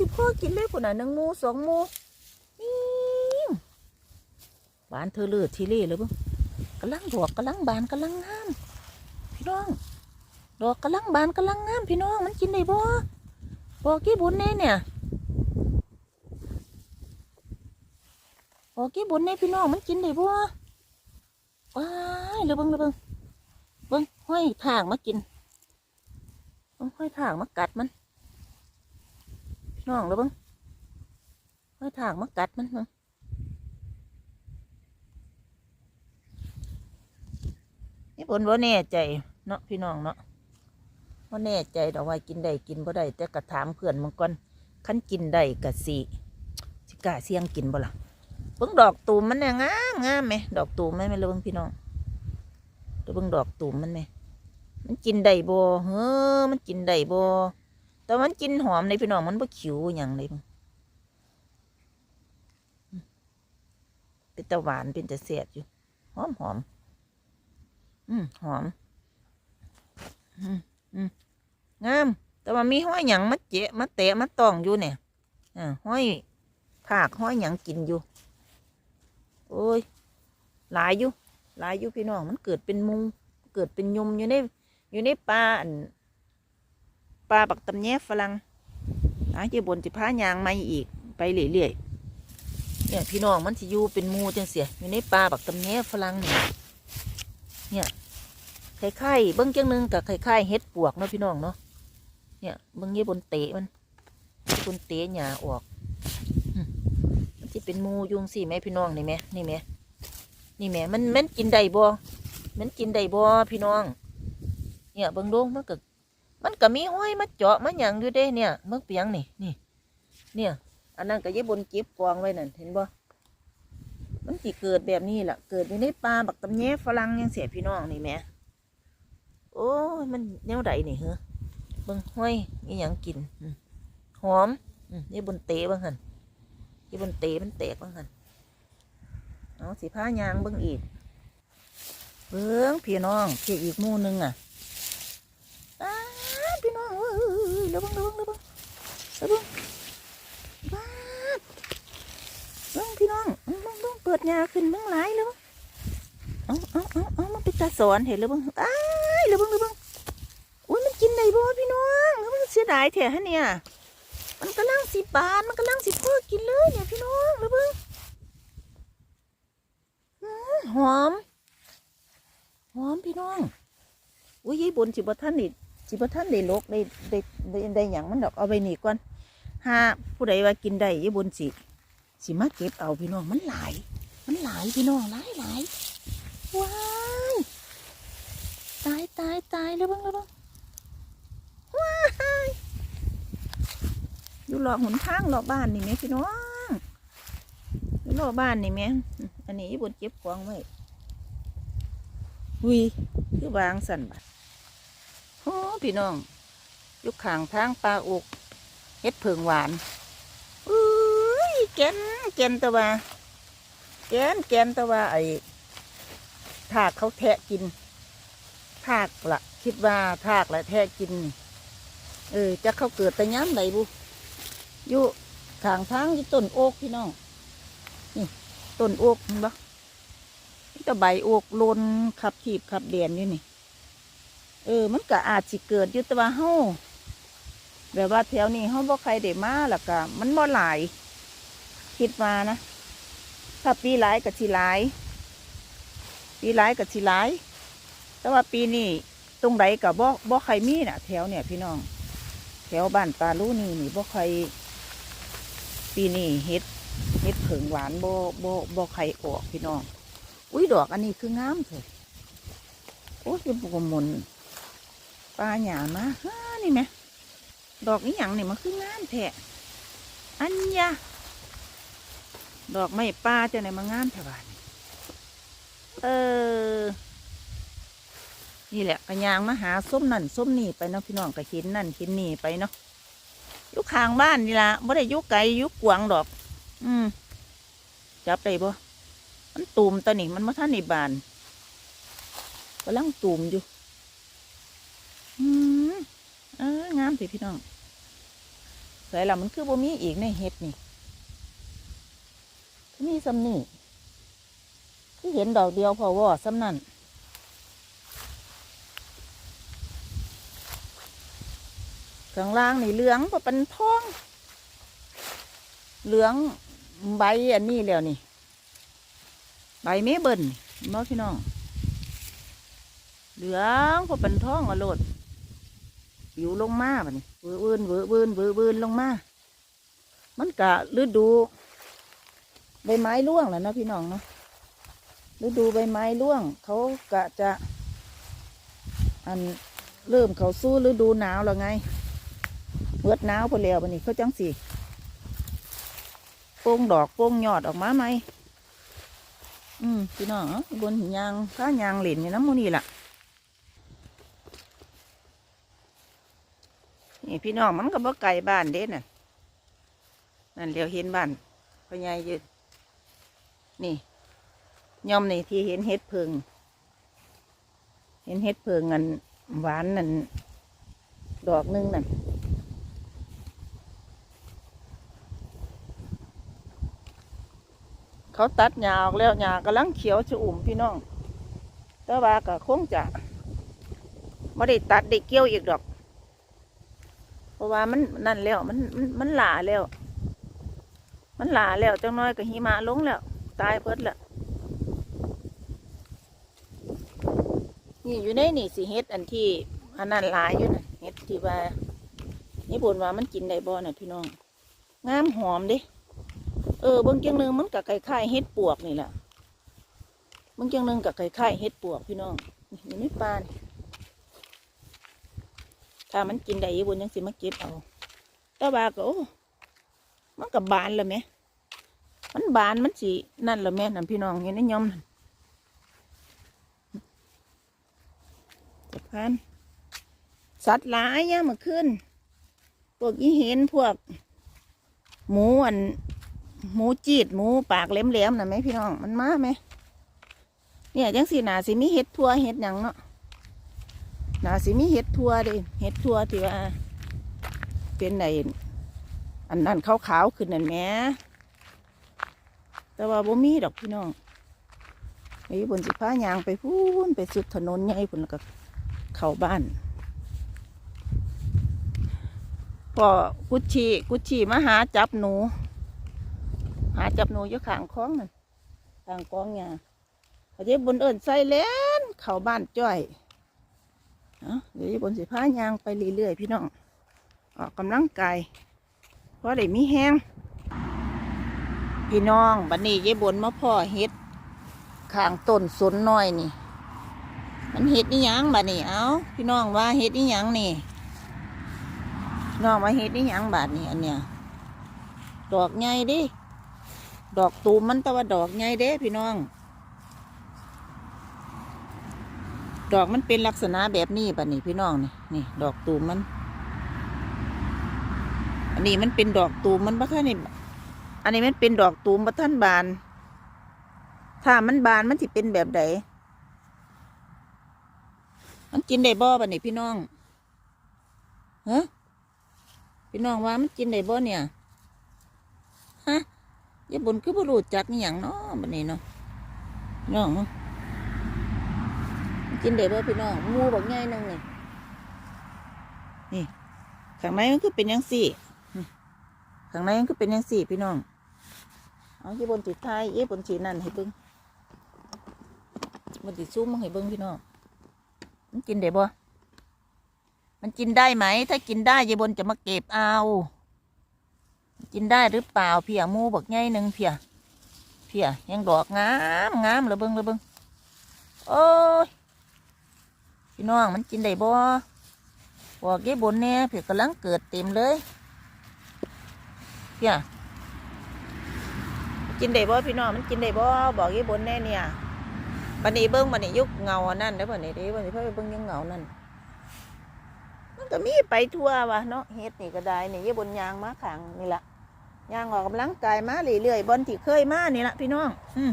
สิพ่อกินเลยพุ่นน่ะหนึ่งมูสองมูนี่หวานเธอเลือดทีเล่เลยบิ่งกำลังดอกกำลังบานกำลังงาม พี่น้อง ดอกกำลังบานกำลังงาม พี่น้องมันกินได้บ่บอกกี่บุญแน่เนี่ยบอกกี่บุญแน่พี่น้องมันกินได้บ่ว้ายเลยเบิ่งเลยเบิ่งเบิ่งห้อยทางมากินเบิ่งห้อยทางมากัดมัน น้องเลยเบิ่งห้อยทางมากัดมันเบิ่งนี่บนว่าแน่ใจเนาะพี่น้องเนาะว่าแน่ใจดอกว่ากินได้กินบ่ได้แต่กระถามเพื่อนมันก่อนคันกินได้กะสิสิกาเสี่ยงกินบ่ล่ะเบิ่งดอกตูมมันเนี่ยงามงามไหมดอกตูมไหมไม่รู้เบิ่งพี่น้องเบิ่งดอกตูมมันไหมมันกินได้บ่เฮ้อมันกินได้บ่ แต่มันกินหอมในพี่น้องมันบ่ขิวอย่างเลยเป็นตะหวานเป็นตะเสียดอยู่ หอมหอมอืมหอม อืมงาม แต่ว่ามีห้อยหยังมาเจะมาเตะมาตองอยู่เนี่ยอ่าห้อยผากห้อยหยังกินอยู่โอ้ยหลายอยู่หลายอยู่พี่น้องมันเกิดเป็นมุงเกิดเป็นยมอยู่ในอยู่ในป่าอัน ป่าปักตำแยฝรั่งอาเจ้าบนจิพายางมาอีกไปเรื่อยๆเนี่ยพี่น้องมันสิอยู่เป็นมูจังเสียอยู่ในป่าปักตำแยฝรั่งเนี่ยเนี่ยไข่ไข่เบิ้งจังนึงกับไข่ไข่เฮ็ดปวกเนาะพี่น้องเนาะเนี่ยเบิ้งยี่บนเตะมันบนเตะหญ้าออกมันจะเป็นมูยุงสิแม่พี่น้องนี่แม่นี่แม่นี่แม่มันมันกินได้บ่มันกินได้บ่พี่น้อง เนี่ยเบิ้งดูมันก็ มันก็มีห้อยมาเจาะมาหยังอยู่เด้เนี่ยเมื่อเปียงนี่นี่ เนี่ย อันนั้นก็ยี่บนจิบกองไว้นั่นเห็นบ่มันสิเกิดแบบนี้แหละเกิดอยู่ในป่าบักตำแยฝรั่งยังเสียพี่น้องนี่แม่โอ้ยมันแนวใดนี่เหรอเบิ่งห้อยมีหยังกินหอมนี่บนเตะบ้างหันนี่บนเตะมันแตกบ้างหันเอาสีผ้ายางเบิ่งอีกเบิ่งพี่น้องเพี่อีกมู่หนึงอะอ้าพี่น้องเอ้ ยเดี๋ยวเบิ่งเดี๋ยวเบิ่งเดี๋ยวเบิ่งเดี๋ยวเบิ่งบ้าบิ่งพี่น้องบิ่งบิ่งเปิดหญ้าขึ้นบิ่งหลายเลยเบิ่งเอาเอาเอาเอามันเป็นตาสอนเห็นแล้วบ้างอ้ายแล้วเบ้างแล้วเบ้างอุ้ยมันกินได้บ่พี่น้องมันเสียดายแท้ฮะเนี่ย มันกำลังสิบานมันกำลังสิพ่อกินเลยเนี่ยพี่น้องแล้วเบ้างหอม หอมพี่น้องอุ้ยยายบุญสิบท่านนี่ สิบท่านได้ลกได้ได้ได้ได้หยังมันดอกเอาไปนี่ก่อนถ้าผู้ใดว่ากินได้ยายบุญสิสิมาเก็บเอาพี่น้องมันหลาย มันหลายพี่น้องหลายหลายว้ายตายตายตายแล้วบ้างแล้วบ้างว้ายอยู่หลอกหนทางหลอกบ้านนี่ไหมพี่น้องอยู่หลอกบ้านนี่ไหมอันนี้บนเก็บกวางไว้วิคือบางสันบัด พี่น้องยุคข้างทางปลาอกเฮ็ดเพิงหวานอุ้ยแกนแกนตะว่าแกนแกนตะว่าไอ้ถากเขาแทะกินถากละคิดว่าถากละแทะกิน เออจะเขาเกิดแต่ย้ำใดบุยู่างทางยี่ต้นโอกพี่น้องนี่ต้นโอกเห็นปะนี่ก็ใบโอกลนขับขีบขับเดียนอยู่นี่ ออ มันก็อาจสิเกิดอยู่แต่ว่าเฮาแบบว่าแถวนี้เฮาบ่ใครได้มาแล้วก็มันบ่หลาย คิดว่านะ ถ้าปีหลายก็สิหลาย ปีหลายกับสิหลาย แต่ว่าปีนี้ตรงใดกับบ่บ่ใครมีน่ะ แถวเนี่ยพี่น้อง แถวบ้านตาลู่นี่นี่บ่ใครปีนี้เฮ็ดเฮ็ดเผิงหวานบ่บ่บ่ใครออกพี่น้อง อุ้ยดอกอันนี้คืองามเถอะโอ้ยเป็นปกมน ปลาหยามาฮ่านี่ไหมดอกนี้หยังนี่มันคืองามแท้อันยะดอกไม้ปลาจะไหนมางามแท้บ้านเออ นี่แหละกระยางมาหาส้มนั่นส้มนี่ไปเนาะพี่น้องกระหินนั่นหินนี่ไปเนาะยุคางบ้านนี่ละบ่ได้ยุไกลยุกวางดอก อืมจับได้บ่มันตูมตอนนี้มันมาท่านในบานกำลังตูมอยู่ อืมเอองามสิพี่น้องใส่ละมันคือบ่มีอีกในเห็ดนี่คือมีซ้ำนี่คือเห็นดอกเดียวพอว่าซ้ำนั่นข้างล่างนี่เหลืองก็เป็นทอง เหลืองใบอันนี้แล้วนี่ ใบเมเบิลเนาะพี่น้อง เหลืองพอเป็นท้องอโลด ผิวลงมาแบบนี้เวอร์เวินเวอร์เวินเวอร์เวินลงมา มันกะฤดูใบไม้ร่วงแหล้วนะพี่น้องเนาะฤดูใบไม้ร่วง เขากะจะ อันเริ่มเขาสู้ฤดูหนาวแล้วไงเมื่อหนาวพอแล้วบันนี้เขาจังสิโป่งดอกโป่งยอดออกมาไหมอืมพี่น้องบนยางข้ายางเหล่นอยู่น้ำมูนี่แหละ นี่พี่น้องมันก็บ่ไกลบ้านเด้น่ะนั่นเดี๋ยวเห็นบ้านพ่อใหญ่ยืนนี่ย่อมนี่ที่เห็นเห็ดเพิง เห็นเห็ดเพิงอันหวานนั่นดอกหนึงนั่นเขาตัดหญ้าออกแล้วหญ้ากำลังเขียวชอุ่มพี่น้องแต่ว่าก็คงจะไม่ได้ตัดได้เกี่ยวอีกดอก ราะว่ามันนั่นแล้วมันมันมันหลาแล้ว มันหลาแล้วจังน้อยก็หิมะลงแล้ว ตายเพิดละนี่อยู่ในนี่สิเฮ็ดอันที่อันนั้นหลายอยู่นะเฮ็ดที่ว่านี่บนว่ามันกินได้บ่น่ะพี่น้องงามหอมดิเออเบิ่งจังหนึงมันกับคล้ายๆเฮ็ดปวกนี่แหละเบิ่งจังหนึงกับคล้ายๆเฮ็ดปวกพี่น้องนี่อยู่ป่านี่ ถ้ามันกินได้อยู่บนยังสิมาเก็บเอาแต่ว่าก็โอ้มันกับบานล้วไหมมันบานมันสินั่นล้วแม่นั่นพี่น้องเห็นในยอมนั่นจะพันสัตว์หลายเนี่ยามาขึ้น พวกยี่เห็นพวก หมูอัน หมูจีดหมูปากแหลมๆน่ะไหมพี่น้องมันมาไหมเนี่ยจังสีหนาสิมีเห็ดทั่วเห็ดหยังเนาะ น่าสิมีเห็ดทัวเดิเห็ดทัวที่ว่า เป็นในอันนั้นขาวๆขึ้นนั่นแม่แต่ว่าบ่มีดอกพี่น้องไอ้บนสิพ้ายางไปพูนไปสุดถนนใหญ่พุ่นแล้วก็เข้าบ้านพอกุชชีกุชชีมาหาจับหนู หาจับหนูอยู่ข้างคลองนั่นข้างกองหญ้าเขาจะบนเอิญใส่เล่นเข้าบ้านจ้อย เดี๋ยวยายบนสิพายางไปเรื่อยๆพี่น้อง ออกกำลังกายเพราะได้มีแห้ง พี่น้องบัดนี้ยายบนมาพ่อเฮ็ดข้างต้นสนน้อยนี่ มันเฮ็ดนี่ยังบัดนี้เอาพี่น้องว่าเฮ็ดนี่ยังนี่น้องว่าเฮ็ดนี่ยังบาดนี้อันเนี้ยดอกใหญ่ดิดอกตูมมันแต่ว่าดอกใหญ่เด้พี่น้อง ดอกมันเป็นลักษณะแบบนี้ป่ะนี่พี่น้องนี่นี่ ดอกตูมมัน อันนี้มันเป็นดอกตูมมันบ่ท่านนี่อันนี้มันเป็นดอกตูมบ่ท่านบาน ถ้ามันบานมันสิเป็นแบบใดมันกินได้บ่ป่ะนี่พี่น้องฮะพี่น้องว่ามันกินได้บ่เนี่ยฮะยายบุญคือบ่รู้จักอย่างเนาะบัดนี้เนาะน้องเนาะ กินได้บ่พี่น้องมูบักใหญ่หนึงนี่นี่ข้างในมันคือเป็นยังสี่ข้างในมันคือเป็นยังสี่พี่น้องเอาที่บนติดไทายเอ๊บนสีนั่นให้เบิ้งบนติดซุ้มมาให้เบิ้งพี่น้องมันกินได้บ่มันกินได้ไหม ถ้ากินได้ยายบนจะมาเก็บเอา กินได้หรือเปล่าเพียมูบักใหญ่หนึ่งเพียเพียยังดอกงามงามเลยเบิ้งเลยเบิ้งโอ้ย พี่น้องมันกินได้บ่บอกยายบนแน่เผื่อกำลังเกิดเต็มเลยเพี่ยกินได้บ่พี่น้องมันกินได้บ่บอกยายบนแน่เนี่ยบันนี้เบิ้งบันนี้ยุกเงาอันนั่นเด้อบันนี้เด้บันนี้เพื่อเบิ้งยังเงานั่นมันก็มีไปทั่ววะเนาะเฮ็ดนี่ก็ได้นี่ยายบนยางมาขังนี่ละยางออกกำลังกายมาเรื่อยๆบนที่เคยมานี่ละพี่น้อง อืม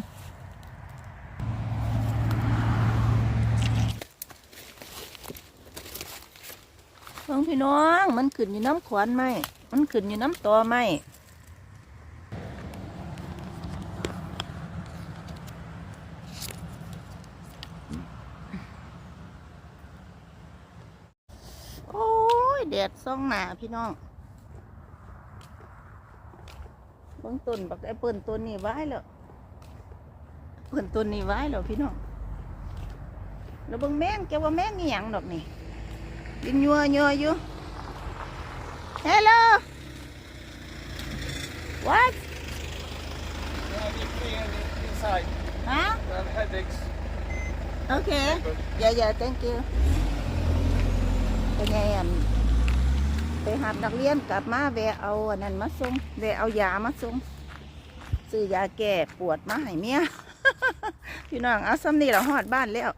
เพิ่งพี่น้อง มันขึ้นอยู่น้ำขวานไหมมันขึ้นอยู่น้ำตอไหมโอ้ยแดดส่องหนาพี่น้องเบิ่งต้นบักไอ้เปิ่นต้นนี้ไว้แล้วเปิ่นต้นนี้ไว้แล้วพี่น้องแล้วเบิ่งแมงแกว่าแมงนี่หยังดอกนี่ ยินยัวยัวอยู่ Hello What Yeah, you clean inside. ฮะ You have headaches. โอเคอย่าอย่า thank you เป็นไงอะไปหานักเรียนกลับมาแวะเอาอันนั้นมาส่งแวะเอายามาส่งซื้อยาแก้ปวดมาให้เมียพี่น้องเอาซ้ำนี่เราหอดบ้านแล้ว